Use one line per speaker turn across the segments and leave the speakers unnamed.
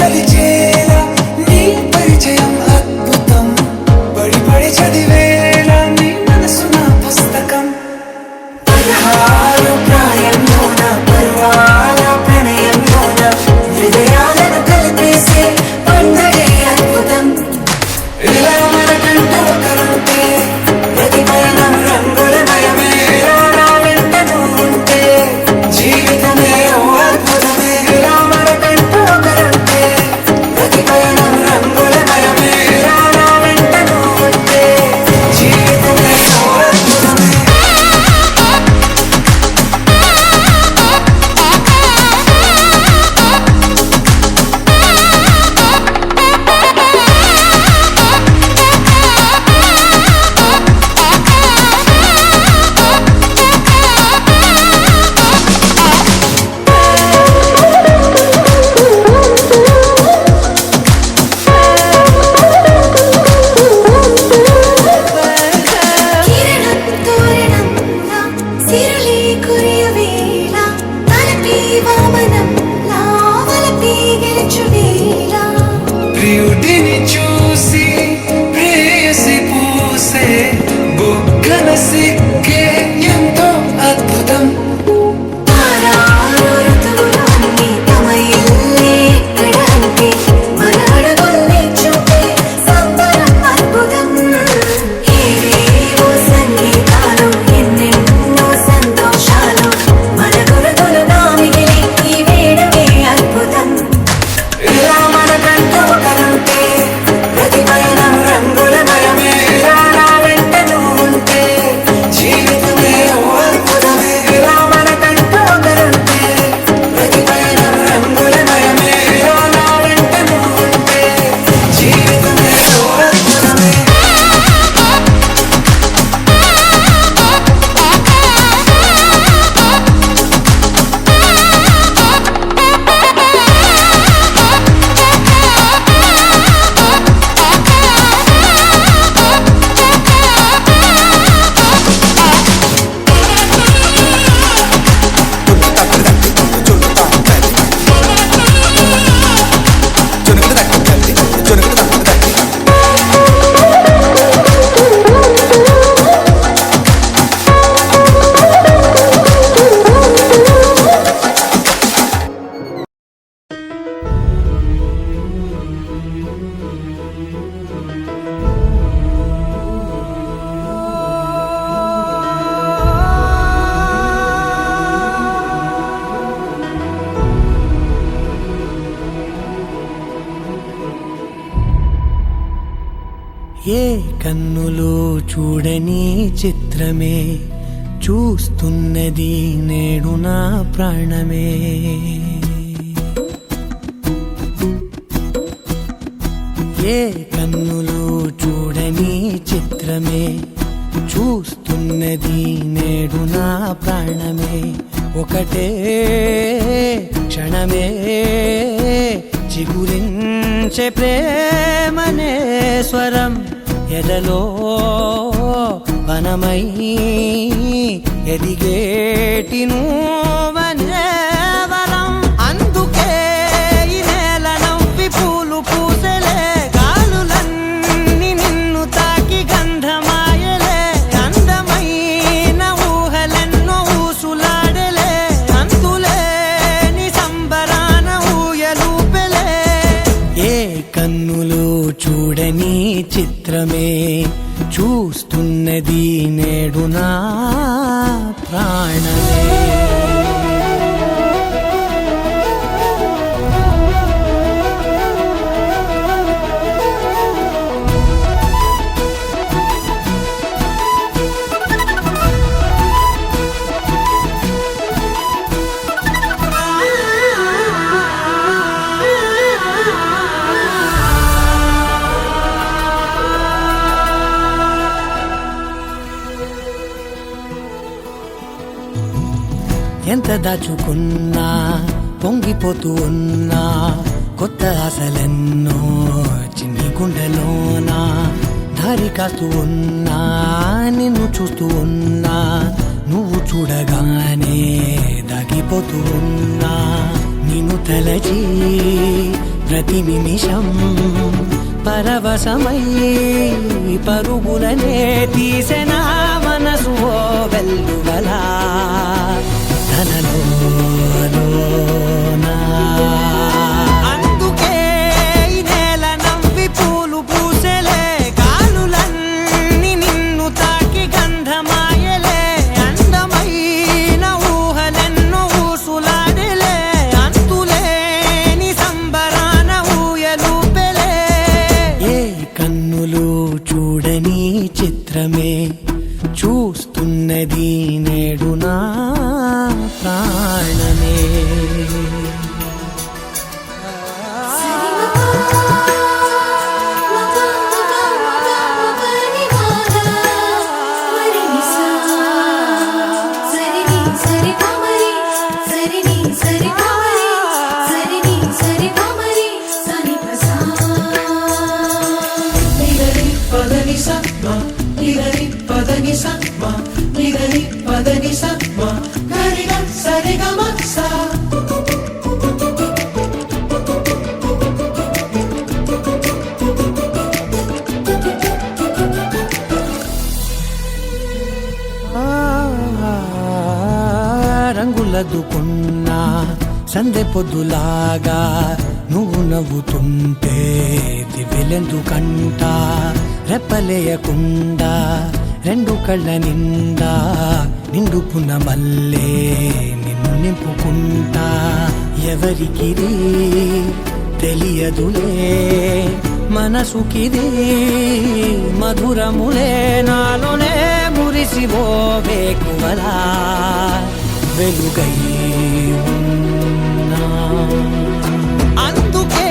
intelligent కన్నులు చూడని చిత్రమే చూస్తున్నది నేడు నా ప్రాణమే. గుండెలలో వనమై ఎదిగేటిను ఉన్నది నేడు నా ప్రాణం
ఎంత దాచుకున్నా పొంగిపోతూ ఉన్నా కొత్త ఆశలెన్నో చిన్ని గుండెలోనా దారి కాస్తూ ఉన్నా నిన్ను చూస్తూ ఉన్నా నువ్వు చూడగానే దాగిపోతూ ఉన్నా నిన్ను తలచి ప్రతి నిమిషం పరవశమై పరుగులనే తీసెన మనసు ఓ వెల్లువలా.
ನನಗೂ
రంగులదుకున్నా సందె పొద్దులాగా నువ్వు నవ్వుతుంటే దివ్యలెందుకంట రెప్పలేయకుండా రెండు కళ్ళ నిండా నిండుకున్న మల్లే నిన్ను నింపుకుంటా. ఎవరికిది తెలియదులే మనసుకిది మధురములే నాలోనే మురిసివో వేకువలా వెలుగై అందుకే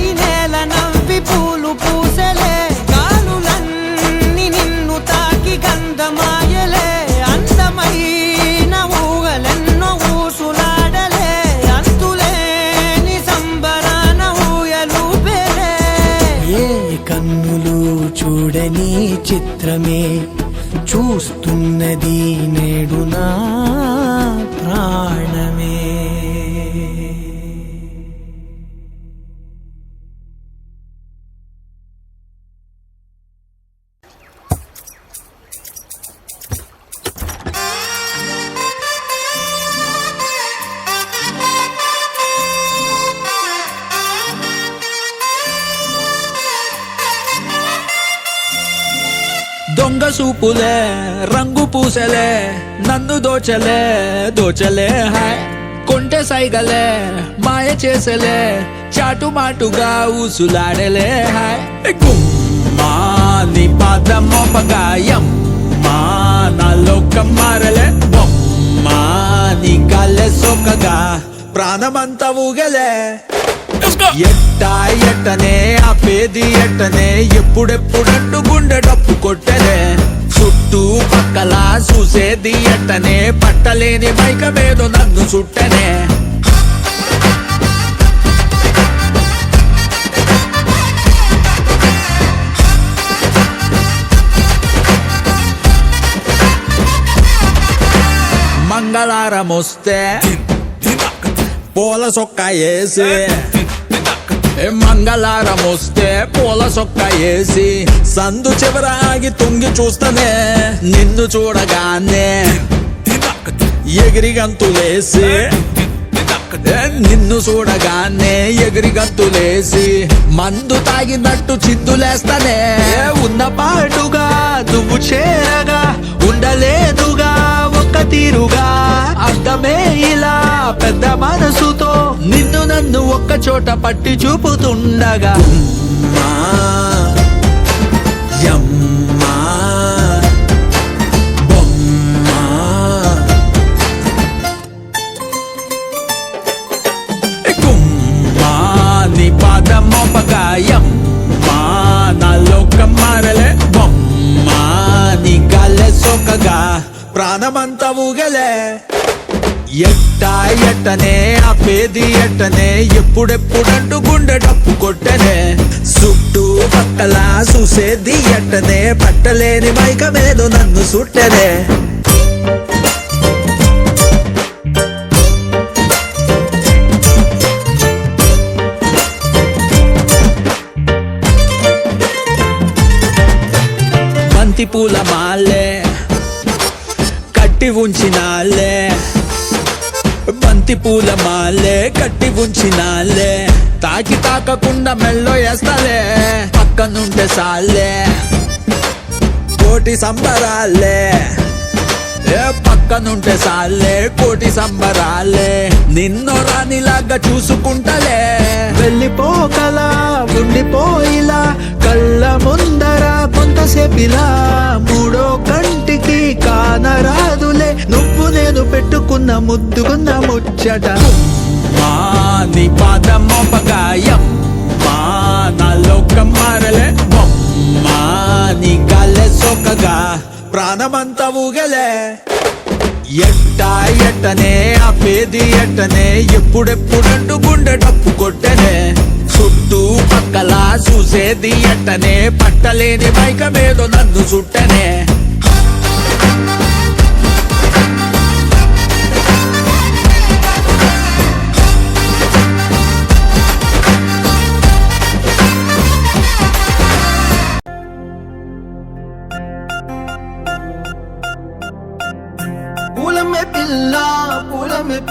ఈ నేల నవ్వి పూలు పూసెలే గాలులన్నీ నిన్ను తాకి గంధమాయలే అందమైన ఊగలెన్నో ఊసులాడలే అంతులేని సంబరాన ఊయలూపెలే ఏ కన్నులు చూడని చిత్రమే చూస్తున్నది నేడు నా ప్రాణమే
దొంగ సూపులే రంగు పూసలే నన్ను దోచలే దోచలే హాయ్ కొంటె సైగలే మాయ చేసలే చాటు మాటుగా ఊసులాడలే హాయ్ గుమ్మా నీ పాదం మోపగాయం మా నా లోకం మారలే బొమ్మా నీ గాలే సోకగా ప్రాణమంతా ఊగలే ఎట్టా ఎట్టనే ఆపేది ఎట్టనే ఎప్పుడెప్పుడంటూ గుండె డప్పు కొట్టనే చుట్టూ పక్కల చూసేది ఎట్టనే పట్టలేని మైకమేదో నన్ను చుట్టనే మంగళారం వస్తే పూల సొక్క వేసి మంగళారం వస్తే పూల సొక్క వేసి సందు చివర ఆగి తుంగి చూస్తనే నిన్ను చూడగానే ఎగిరి గంతులేసి నిన్ను చూడగానే ఎగిరి గంతులేసి మందు తాగినట్టు చిందులేస్తానే ఉన్న పాటుగా నువ్వు చేరగా ఉండలేదుగా ఒక్క చోట పట్టి చూపుతుండగా. యమ్మా, మా మారలే. ప్రాణమంతా ఊగలే. ఎట్టా ఎట్టనే ఆ పేది ఎట్టనే ఎప్పుడెప్పుడంటూ గుండె డప్పు కొట్టనే. చుట్టూ పక్కల చూసేది ఎట్టనే పట్టలేని మైకమేదో నన్ను సుట్టనే బంతి పూల మాలే కట్టి ఉంచినాలే. బంతి పూల మాలే కట్టి ఉంచినాలే. తాకి తాకకుండా మెల్లో వేస్తాలే. పక్కనుంటే సాలే. కోటి సంబరాలే. ఏ పక్కనుంటే సాలే కోటి సంబరాలే. నిన్ను రానిలాగా చూసుకుంటలే.
వెళ్ళిపోకలా ఉండిపోయిలా కళ్ళ ముందర కొంతసేపిలా మూడో కంటికి కానరాదులే. నువ్వు నేను పెట్టుకున్న ముద్దుకున్న ముచ్చట.
మా పాదం మొపకాయం మా నా లోకం మారలే మా నీ గాలే సోకగా. ప్రాణమంతా ఊగలే. ఎట్ట ఎట్టనే ఆ ఎట్టనే ఎప్పుడెప్పుడంటూ గుండె డప్పు కొట్టనే. చుట్టూ పక్కల చూసేది ఎట్టనే పట్టలేని మైకమేదో నన్ను చుట్టనే.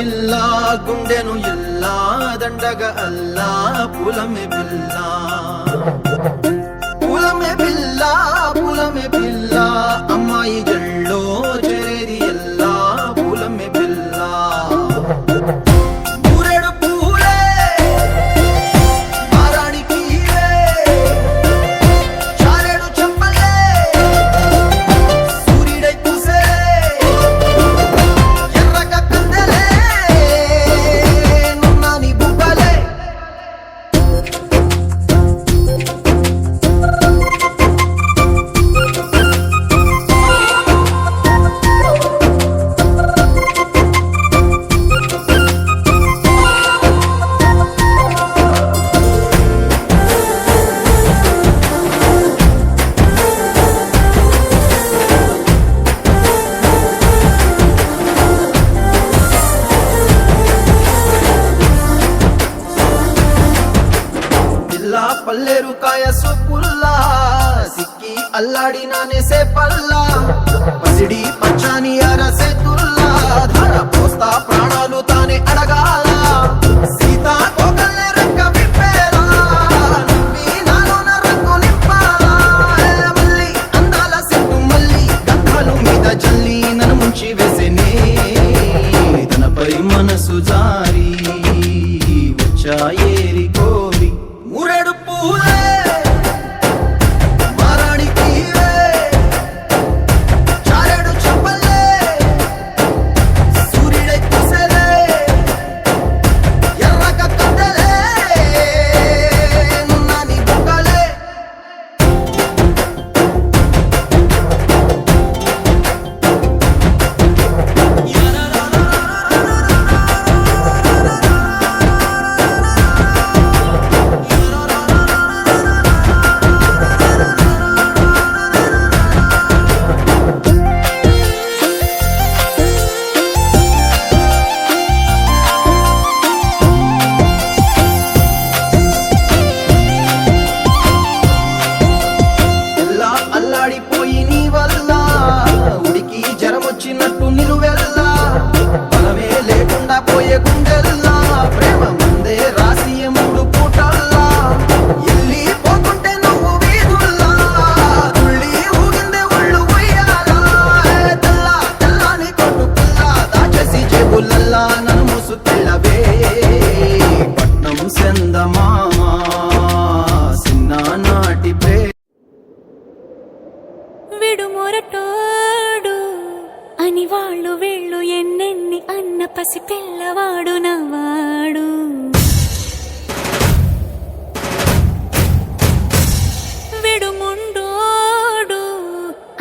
పూలమ్మే పిల్ల గుండెను ఇల్లా దండగ అల్లా పూలమ్మే పిల్ల. పూలమ్మే పిల్ల పూలమ్మే పిల్ల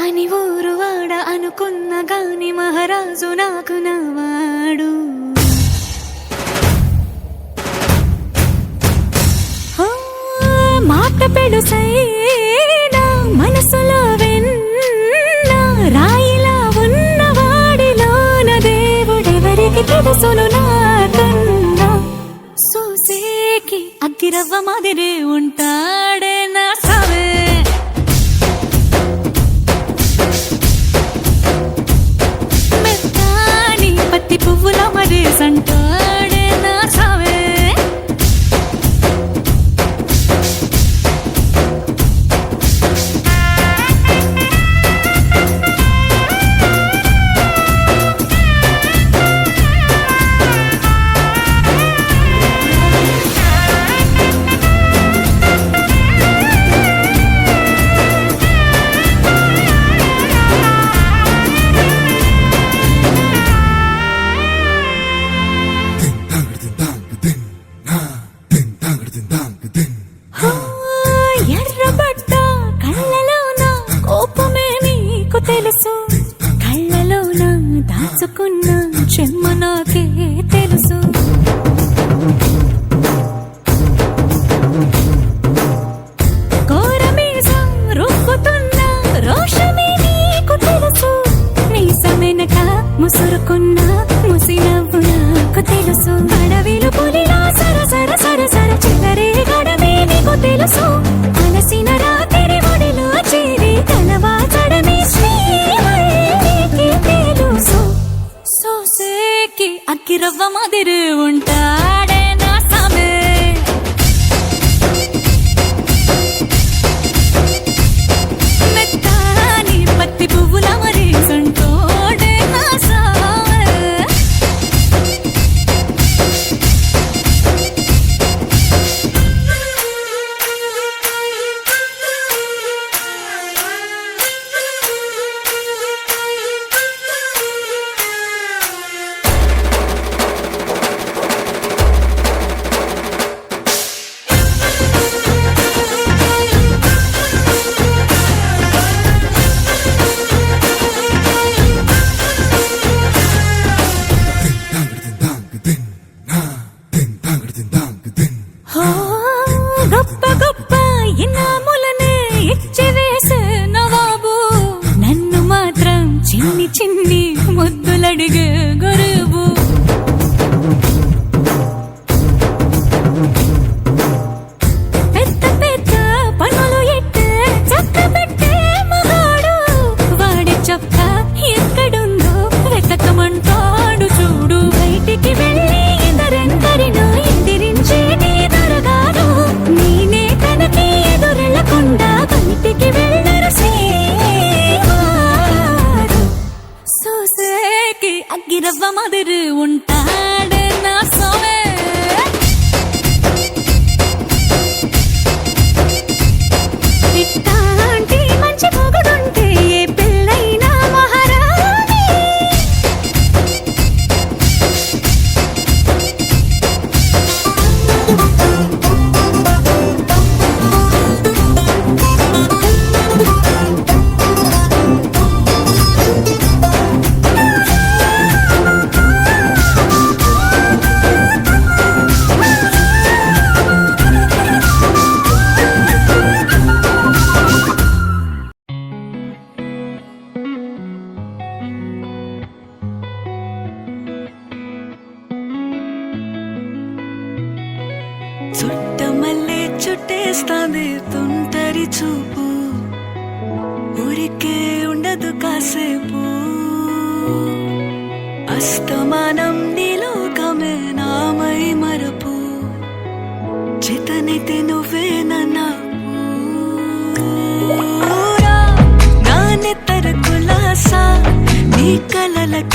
అని ఊరువాడ అనుకున్న గాని మహారాజు నాకు నావాడు. మాట పెడుసైనా మనసులో వెన్నా రాయిలా ఉన్నవాడిలోన దేవుడెవరికి తెలుసును నాకన్నా? సూసేకి అగ్గిరవ్వ మాదిరే ఉంటా దేశంటా அக்கிரவ மாதிரி உண்டா கடுகு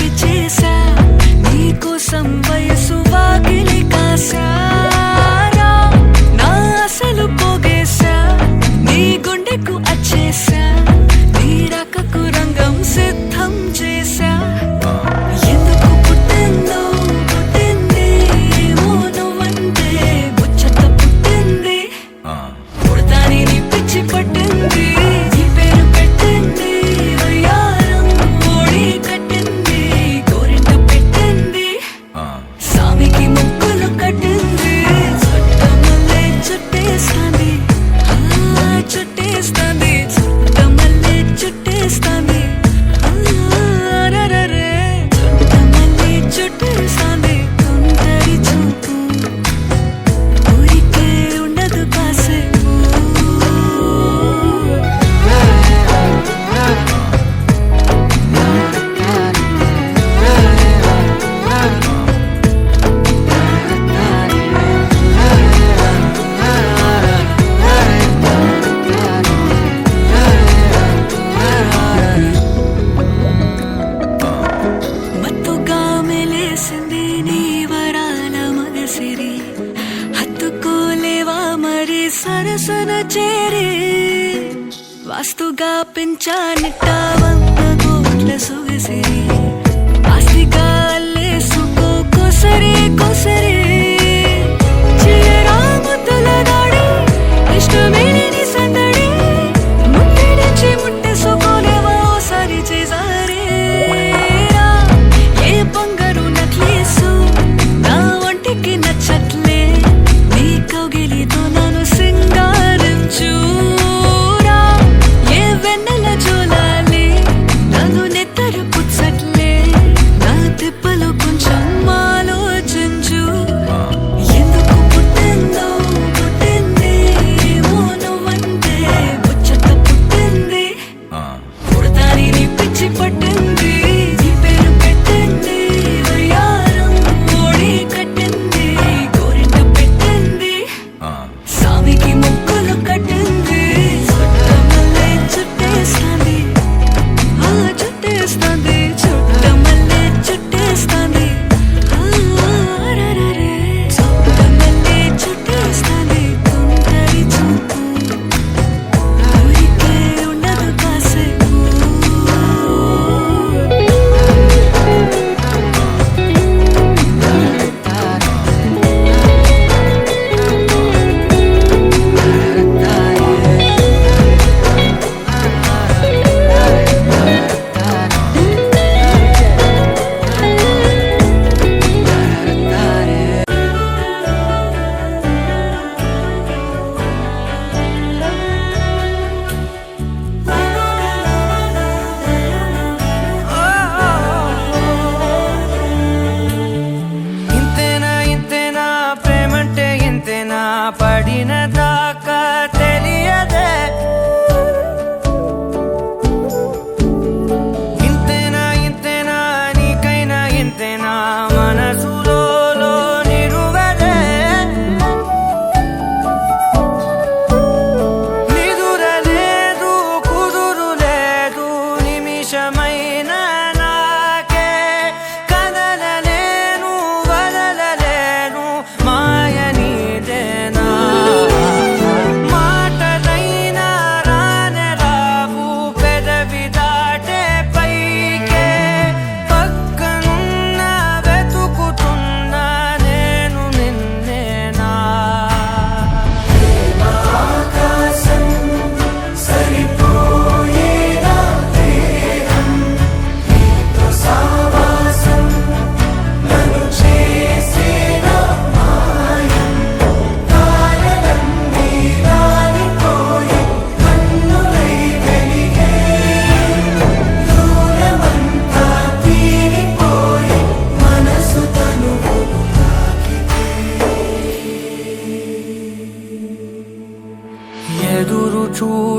చేశా. నీకోసం వయసు వాకిలి
కాశా.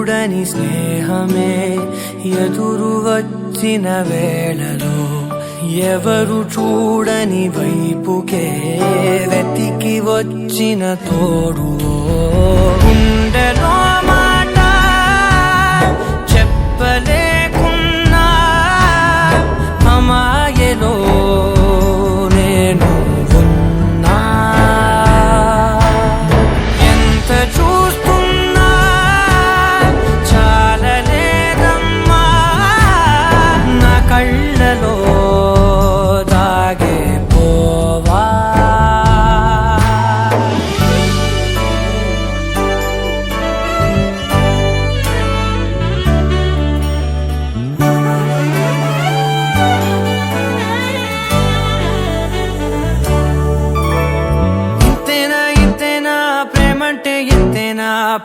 చూడని స్నేహమే ఎదురు వచ్చిన వేళలో ఎవరు చూడని వైపుకే వెతికి వచ్చిన తోడు గుండెలో
మా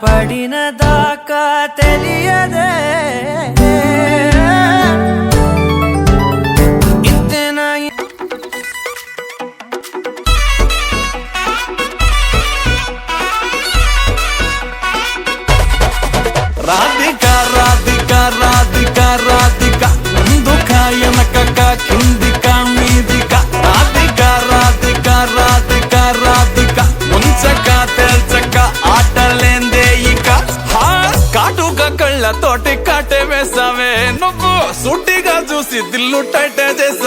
ಪಡಿನದಾಕ ತಿಳಿಯದೆ చూసి దిల్లు టైట్ చేసి